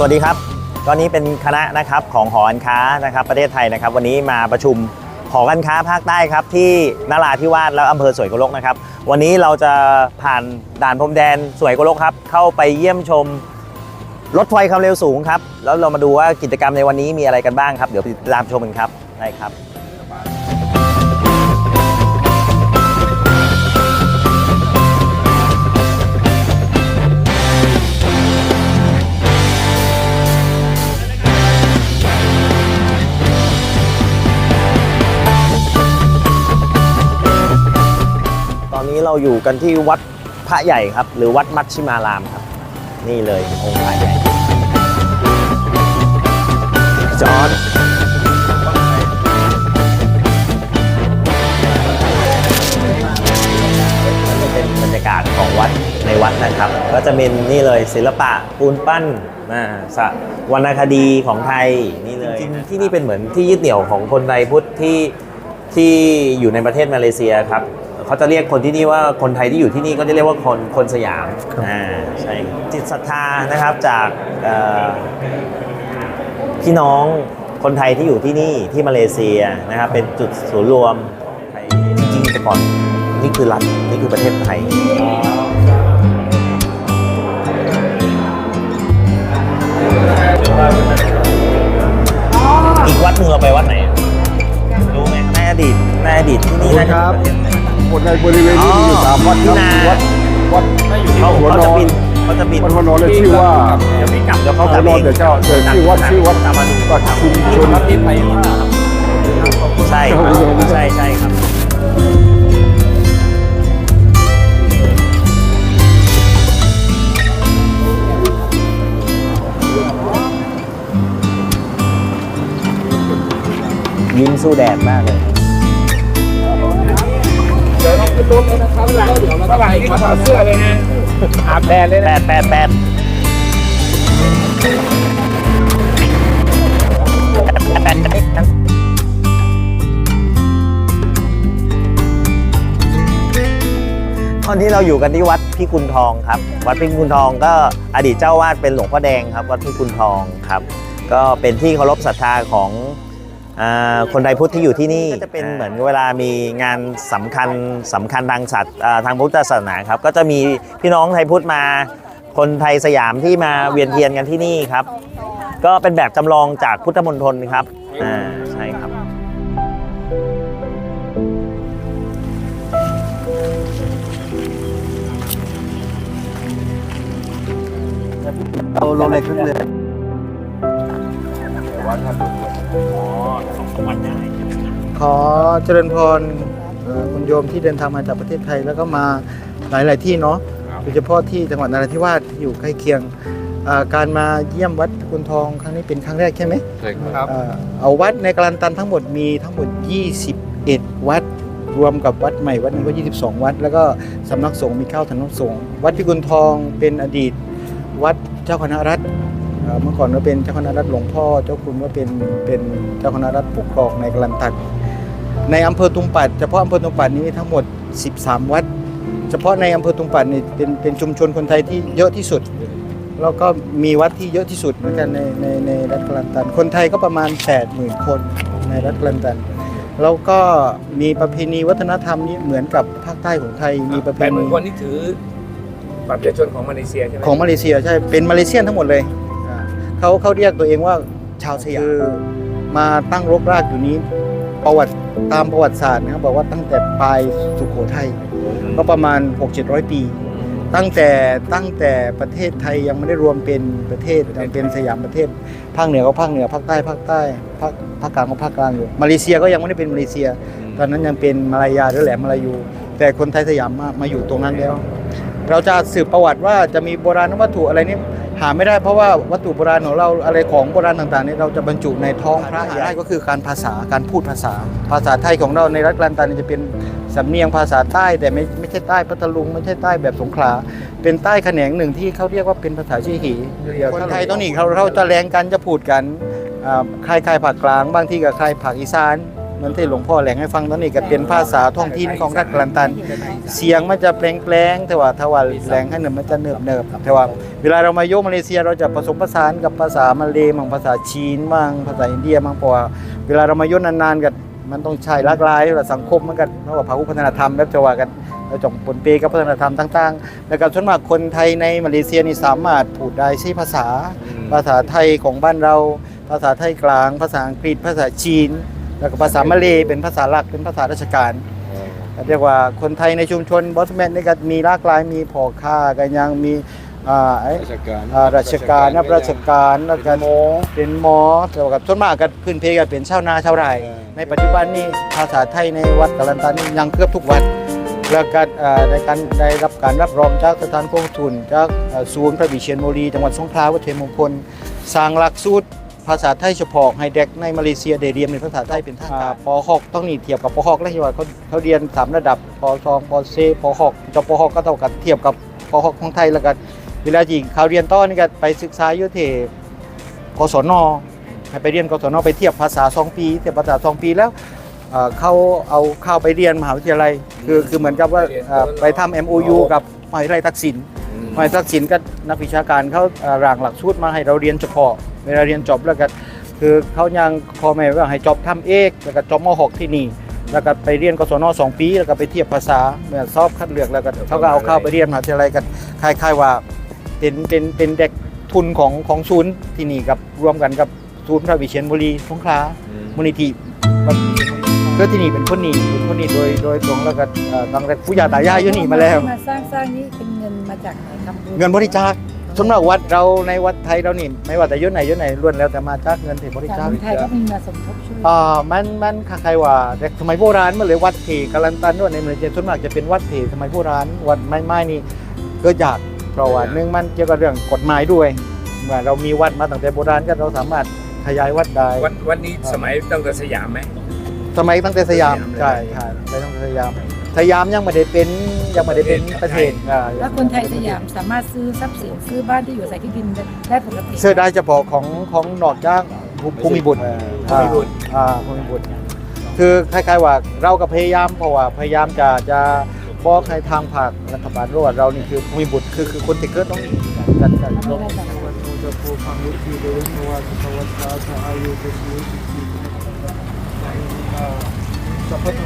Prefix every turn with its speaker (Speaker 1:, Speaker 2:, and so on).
Speaker 1: สวัสดีครับ ตอนนี้เป็นคณะนะครับของหอการค้านะครับประเทศไทยนะครับ วันนี้มาประชุมหอการค้าภาคใต้ครับที่นราธิวาสแล้วอำเภอสวยโกลกนะครับ วันนี้เราจะผ่านด่านพรมแดนสวยโกลกครับเข้าไปเยี่ยมชมรถไฟความเร็วสูงครับแล้วเรามาดูว่ากิจกรรมในวันนี้มีอะไรกันบ้างครับเดี๋ยวติดตามชมกันครับได้ครับ เราอยู่กันที่วัดพระใหญ่ครับ หรือวัดมัชชิมารามครับ นี่เลยองค์พระใหญ่จอร์ดเป็นบรรยากาศของวัดในวัดนะครับ ก็จะเป็นนี่เลยศิลปะปูนปั้นนะสะวรรณคดีของไทยนี่เลยจริงๆที่นี่เป็นเหมือนที่ยึดเหนี่ยวของคนไทยพุทธที่ที่อยู่ในประเทศมาเลเซียครับ เขาจะเรียกคนที่นี่ว่าคนไทยที่อยู่ที่นี่ก็จะเรียกว่าคนคนสยามอ่าใช่จิตศรัทธานะครับจากเอ่อพี่น้องคนไทยที่อยู่ที่นี่ที่มาเลเซียนะครับเป็นจุดศูนย์รวมไทยจริงๆแต่ก่อนนี่คือรัฐนี่คือประเทศไทยอีกวัดหนึ่งเราไปวัดไหนรู้ไหมในอดีตในอดีตที่นี่น่าจะเป็นประเทศไทย
Speaker 2: คนในบริเวณนี้มีอยู่สามวัดครับ
Speaker 1: อ๋อ
Speaker 2: วัดวัด
Speaker 1: เขา
Speaker 2: หัว
Speaker 1: เขา
Speaker 2: น
Speaker 1: จะ
Speaker 2: อน
Speaker 1: บินเขาจะบิน
Speaker 2: วัดหัวนอนเลยชื่อว่า
Speaker 1: เดี๋ยวไม่กลับเดี๋ยวเขาก
Speaker 2: หั
Speaker 1: ลั
Speaker 2: ว
Speaker 1: บ
Speaker 2: นอน
Speaker 1: เอง
Speaker 2: เดี๋ยวเจ้าเดี๋ยวชื่อวัดชื่อวัด
Speaker 1: ตามมาดู
Speaker 2: วัดชุมชน
Speaker 1: วัดที่ไปใช่ครับใช่ใช่ครับยิ้มสู้แดดมากเลย
Speaker 3: เดี๋ยวเรา ขึ้นรถแล้วนะครับเดี๋ยวเราต้องมาถอดเสื้อเลยนะอาบแดดเลย
Speaker 1: แป
Speaker 3: นะ
Speaker 1: ดแปดแปดแปดแปดตอนนี้เราอยู่กันที่วัดพิกุลทองครับ วัดพิกุลทองก็อดีตเจ้าวาดเป็นหลวงพ่อแดงครับ วัดพิกุลทองครับ ก็เป็นที่เคารพศรัทธาของ คนไทยพุทธที่อยู่ที่นี่ก็จะเป็นเหมือนเวลามีงานสำคัญสำคัญทางศาสตร์อ่าทางพุทธศาสนาครับก็จะมีพี่น้องไทยพุทธมา คนไทยสยามที่มาเวียนเทียนกันที่นี่ครับ ก็เป็นแบบจำลองจากพุทธมณฑลครับอ่าใช่ครับ
Speaker 2: เอาโรเล็กขึ้นเลย
Speaker 4: ขอเจริญพรเอ่อคุณโยมที่เดินทางมาจากประเทศไทย แล้วก็มาหลาย ๆ ที่เนาะโดยเฉพาะที่จังหวัดนราธิวาสที่อยู่ใกล้เคียงอ่าการมาเยี่ยมวัดพิกุลทองครั้งนี้เป็นครั้งแรกใช่ไหม
Speaker 2: ใช่ครับ
Speaker 4: อ่าเอาวัดในกาลันตันทั้งหมดมีทั้งหมด 21 วัด รวมกับวัดใหม่วัดนี้ก็ 22 วัด แล้วก็สำนักสงฆ์มีเข้าสำนักสงฆ์วัดพิกุลทองเป็นอดีต วัดเจ้าคณะรัฐ เอ่อเมื่อก่อนก็เป็นเจ้าคณะรัฐหลวงพ่อ เจ้าคุณก็เป็นเป็นเจ้าคณะรัฐปกครองในกาลันตันในอำเภอตุงปัดเฉพาะอำเภอตุงปัดนี้มีทั้งหมด 13 วัด เฉพาะในอำเภอตุงปัดนี่เป็นเป็นชุมชนคนไทยที่เยอะที่สุด แล้วก็มีวัดที่เยอะที่สุดเหมือนกันในในในรัฐกลันตัน คนไทยก็ประมาณ 80,000 คนในรัฐกลันตันแล้วก็มีประเพณีวัฒนธรรมนี้เหมือนกับภาคใต้ของไทยมีประเพ
Speaker 3: แปดห
Speaker 4: ณี
Speaker 3: มื่นคนที่ถือบัตรประชาชนของมาเลเซียใช่ไหม
Speaker 4: ของมาเลเซียใช่เป็นมาเลเซียนทั้งหมดเลยอ่า เขาเขาเรียกตัวเองว่าชาวสยามคือมาตั้งรกรากอยู่นี้ ประวัติตามประวัติศาสตร์นะครับบอกว่าตั้งแต่ปลายสุโขทัยก็ประมาณ 6-700 ปี ตั้งแต่ตั้งแต่ประเทศไทยยังไม่ได้รวมเป็นประเทศยังเป็นสยามประเทศภาคเหนือก็ภาคเหนือภาคใต้ภาคใต้ภาคภาคกลางก็ภาคกลางอยู่มาเลเซียก็ยังไม่ได้เป็นมาเลเซีย ตอนนั้นยังเป็นมาลายาหรือแหลมมาลายู แต่คนไทยสยามมามาอยู่ตรงนั้นแล้ว เราจะสืบประวัติว่าจะมีโบราณวัตถุอะไรนี่ หาไม่ได้เพราะว่าวัตถุโบราณของเราอะไรของโบราณต่างๆนี่เราจะบรรจุในท้องพระหาได้ก็คือการภาษาการพูดภาษา ภาษาไทยของเราในรัฐกลันตันจะเป็นสำเนียงภาษาใต้แต่ไม่ไม่ใช่ใต้พัทลุงไม่ใช่ใต้แบบสงขลาเป็นใต้แขนงหนึ่งที่เขาเรียกว่าเป็นภาษาชีหีคนไทยต้องนี่เขาเราจะแรงกันจะพูดกันอ่าใครใครภาคกลาง บางที่กับใครภาคอีสาน เหมือนที่หลวงพ่อแหลงให้ฟังตอนนี้ก็เป็นภาษาท้องถิ่นของรักลันตัน เสียงมันจะแปลงๆแต่ว่าถ้าว่าแหลงให้หนึ่งมันจะเนิบเนิบแต่ว่าเวลาเรามาโยกมาเลเซียเราจะผสมผสานกับภาษามาเลย์บางภาษาจีนบางภาษาอินเดียบางเพราะว่าเวลาเรามาโยกนานๆกันมันต้องใช้หลากหลายสังคมมันกันเพราะว่าภาควัฒนธรรมแบบจะว่ากันเราจงปนเปกับวัฒนธรรมต่างๆ แล้วก็ส่วนมากคนไทยในมาเลเซียนี่สามารถพูดได้ใช้ภาษา ภาษาไทยของบ้านเรา ภาษาไทยกลาง ภาษาอังกฤษ ภาษาจีน แล้วก็ภาษามาเลย์เป็นภาษาหลักเป็นภาษาราชการเรียกว่าคนไทยในชุมชนบอสแมนนี่ก็มีหลากหลายมีพ่อค้ากันยังมีอ่าไอ้
Speaker 3: ราชการ
Speaker 4: อ่าราชการนับราชการแล้วก็เป็นหมอแต่ว่ากับส่วนมากก็พื้นเพก็เป็นชาวนาชาวไร่ในปัจจุบันนี้ภาษาไทยในวัดกาลันตานี่ยังเกือบทุกวัดแล้วก็อ่าในการได้รับการรับรองจากสถานกงทุนจากอ่าศูนย์พระวิเชียรบุรีจังหวัดสงขลาวัดเทพมงคลสร้างหลักสูตร ภาษาไทยเฉพาะให้เด็กในมาเลเซียได้เรียนเป็นภาษาไทยเป็นทางการป .6 ต้องนี่เทียบกับป .6 แล้วที่ว่าเขาเขาเรียนสามระดับป .2 ป .C ป .6 จบป .6 ก็เท่ากับเทียบกับป .6 ของไทยแล้วกันเวลาจริงเขาเรียนต่อนี่ก็ไปศึกษาอยู่ที่กศนให้ไปเรียนกศนไปเทียบภาษาสองปีเทียบภาษาสองปีแล้วเอ่อเขาเอาเข้าไปเรียนมหาวิทยาลัยคือคือเหมือนกับว่าเอ่อไปทำ MOU กับมหาวิทยาลัยทักษิณมหาวิทยาลัยทักษิณก็นักวิชาการเขาเอ่อร่างหลักสูตรมาให้เราเรียนเฉพาะ เวลาเรียนจบแล้วก็คือเขายังคอแม่ว่าให้จบทำเอกแล้วก็จบม .6 ที่นี่ แล้วก็ไปเรียนกศนสองปี แล้วก็ไปเทียบภาษาเมื่อสอบคัดเลือกแล้วก็เขาก็เอาเข้าไปเรียนมหาวิทยาลัยกันคล้ายๆว่าเป็นเป็นเป็นเด็กทุนของของศูนย์ที่นี่กับรวมกันกับศูนย์พระวิเชียรบุรีสงขลามูลนิธิก็ที่นี่เป็นคนนี้เป็นคนนี้โดยโดยตรงแล้วก็เอ่อตั้งแต่ผู้ยาตายายอยู่นี่มาแล้ว
Speaker 5: มาสร้างสร้างนี่เป็นเงินมาจากไหนครับ
Speaker 4: เงินบริจาค สำหรับวัดเราในวัดไทยเรานี่ไม่ว่าแต่ยุคไหนยุคไหนล้วนแล้วแต่มาจากเงินที่บริ
Speaker 5: จา
Speaker 4: จากค
Speaker 5: ไทยก็มีมาสมทบช่วย
Speaker 4: อ่ามันมันคล้ายๆว่าแต่สมัยโบราณเมื่อเลยวัดเถกัลันตันด้วยในเมืองเจนส่วนมากจะเป็นวัดเถสมัยโบราณวัดไม้ไม้นี่เกิดจากเพราะว่าหนึ่งมันเกี่ยวกับเรื่องกฎหมายด้วยเมื่อเรามีวัดมาตั้งแต่โบราณก็เราสามารถขยายวัดได้
Speaker 3: วันวันนี้สมัยตั้งแต่สยามไหม
Speaker 4: สมัยตั้งแต่สยาม
Speaker 3: สยามเลย
Speaker 4: ใช่ใช่ไปตั้งแต่สยาม สยามยังไม่ได้เป็นยังไม่ได้เป็นประเทศอ่า
Speaker 5: แล้วคนไทยสยามสามารถซื้อทรัพย์สินซื้อบ้านที่อยู่อาศัยที่ดินได้ปกติ
Speaker 4: เสื้อได้เฉพาะของของนอกจากภูมิบุตร
Speaker 3: ภูมิบุตร
Speaker 4: อ่าภูมิบุตรคือคล้ายๆว่าเราก็พยายามเพราะว่าพยายามจะจะบอกให้ทางภาครัฐบาลรู้ว่าเรานี่คือภูมิบุตรคือคือคนที่เกิดตรงนี้กันกัน
Speaker 5: ไม่ได้จาก
Speaker 4: จะผู้ฟังวิธีเดินว่าสวัสดิ์อายุจะชีวิต สัพพะธ